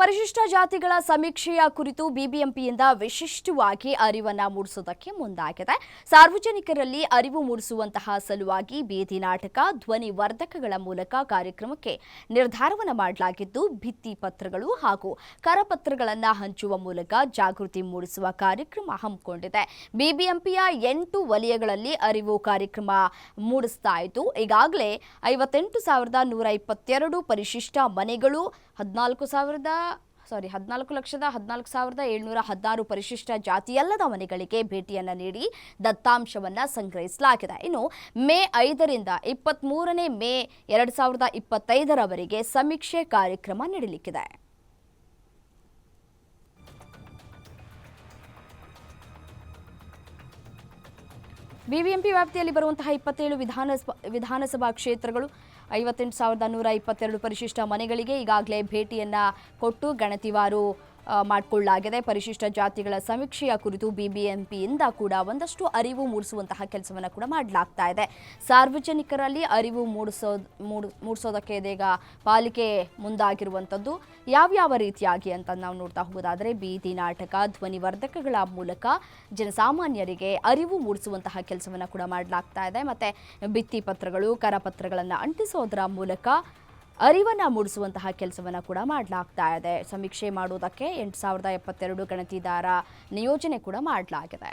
ಪರಿಶಿಷ್ಟ ಜಾತಿಗಳ ಸಮೀಕ್ಷೆಯ ಕುರಿತು ಬಿಬಿಎಂಪಿಯಿಂದ ವಿಶಿಷ್ಟವಾಗಿ ಅರಿವನ್ನು ಮೂಡಿಸುವುದಕ್ಕೆ ಮುಂದಾಗಿದೆ. ಸಾರ್ವಜನಿಕರಲ್ಲಿ ಅರಿವು ಮೂಡಿಸುವಂತಹ ಸಲುವಾಗಿ ಬೀದಿ ನಾಟಕ, ಧ್ವನಿ ವರ್ಧಕಗಳ ಮೂಲಕ ಕಾರ್ಯಕ್ರಮಕ್ಕೆ ನಿರ್ಧಾರವನ್ನು ಮಾಡಲಾಗಿದ್ದು, ಭಿತ್ತಿ ಪತ್ರಗಳು ಹಾಗೂ ಕರಪತ್ರಗಳನ್ನು ಹಂಚುವ ಮೂಲಕ ಜಾಗೃತಿ ಮೂಡಿಸುವ ಕಾರ್ಯಕ್ರಮ ಹಮ್ಮಿಕೊಂಡಿದೆ. ಬಿಬಿಎಂಪಿಯ ಎಂಟು ವಲಯಗಳಲ್ಲಿ ಅರಿವು ಕಾರ್ಯಕ್ರಮ ಮೂಡಿಸ್ತಾ ಇದ್ದು, ಈಗಾಗಲೇ ಐವತ್ತೆಂಟು ಸಾವಿರದ ನೂರ ಇಪ್ಪತ್ತೆರಡು ಪರಿಶಿಷ್ಟ ಮನೆಗಳು, ಹದಿನಾಲ್ಕು ಸಾವಿರದ ಸಾರಿ, ಹದಿನಾಲ್ಕು ಲಕ್ಷದ ಹದಿನಾಲ್ಕು ಸಾವಿರದ ಏಳ್ನೂರ ಹದಿನಾರು ಪರಿಶಿಷ್ಟ ಜಾತಿಯಲ್ಲದ ಮನೆಗಳಿಗೆ ಭೇಟಿಯನ್ನು ನೀಡಿ ದತ್ತಾಂಶವನ್ನು ಸಂಗ್ರಹಿಸಲಾಗಿದೆ. ಇನ್ನು ಮೇ ಐದರಿಂದ ಇಪ್ಪತ್ತ್ ಮೂರನೇ ಮೇ ಎರಡು ಸಾವಿರದ ಇಪ್ಪತ್ತೈದರವರೆಗೆ ಸಮೀಕ್ಷೆ ಕಾರ್ಯಕ್ರಮ ನಡೆಯಲಿಕ್ಕಿದೆ ಬಿಬಿಎಂಪಿ ವ್ಯಾಪ್ತಿಯಲ್ಲಿ ಬರುವಂತಹ ಇಪ್ಪತ್ತೇಳು ವಿಧಾನಸಭಾ ವಿಧಾನಸಭಾ ಕ್ಷೇತ್ರಗಳು, ಐವತ್ತೆಂಟು ಸಾವಿರದ ನೂರ ಇಪ್ಪತ್ತೆರಡು ಪರಿಶಿಷ್ಟ ಮನೆಗಳಿಗೆ ಈಗಾಗಲೇ ಭೇಟಿಯನ್ನು ಕೊಟ್ಟು ಗಣತಿವಾರು. ಮಾಡಿಕೊಳ್ಳಲಾಗಿದೆ. ಪರಿಶಿಷ್ಟ ಜಾತಿಗಳ ಸಮೀಕ್ಷೆಯ ಕುರಿತು ಬಿಬಿಎಂಪಿಯಿಂದ ಕೂಡ ಒಂದಷ್ಟು ಅರಿವು ಮೂಡಿಸುವಂತಹ ಕೆಲಸವನ್ನು ಕೂಡ ಮಾಡಲಾಗ್ತಾ ಇದೆ. ಸಾರ್ವಜನಿಕರಲ್ಲಿ ಅರಿವು ಮೂಡಿಸೋ, ಮೂಡ್, ಮೂಡಿಸೋದಕ್ಕೆ ಇದೀಗ ಪಾಲಿಕೆ ಮುಂದಾಗಿರುವಂಥದ್ದು ಯಾವ್ಯಾವ ರೀತಿಯಾಗಿ ಅಂತ ನಾವು ನೋಡ್ತಾ ಹೋಗೋದಾದರೆ, ಬೀದಿ ನಾಟಕ ಧ್ವನಿವರ್ಧಕಗಳ ಮೂಲಕ ಜನಸಾಮಾನ್ಯರಿಗೆ ಅರಿವು ಮೂಡಿಸುವಂತಹ ಕೆಲಸವನ್ನು ಕೂಡ ಮಾಡಲಾಗ್ತಾ ಇದೆ. ಮತ್ತು ಭಿತ್ತಿ ಪತ್ರಗಳು, ಕರಪತ್ರಗಳನ್ನು ಅಂಟಿಸೋದರ ಮೂಲಕ ಅರಿವನ್ನು ಮೂಡಿಸುವಂತಹ ಕೆಲಸವನ್ನು ಕೂಡ ಮಾಡಲಾಗ್ತಾ ಇದೆ. ಸಮೀಕ್ಷೆ ಮಾಡುವುದಕ್ಕೆ ಎಂಟು ಸಾವಿರದ ಎಪ್ಪತ್ತೆರಡು ಗಣತಿದಾರ ನಿಯೋಜನೆ ಕೂಡ ಮಾಡಲಾಗಿದೆ.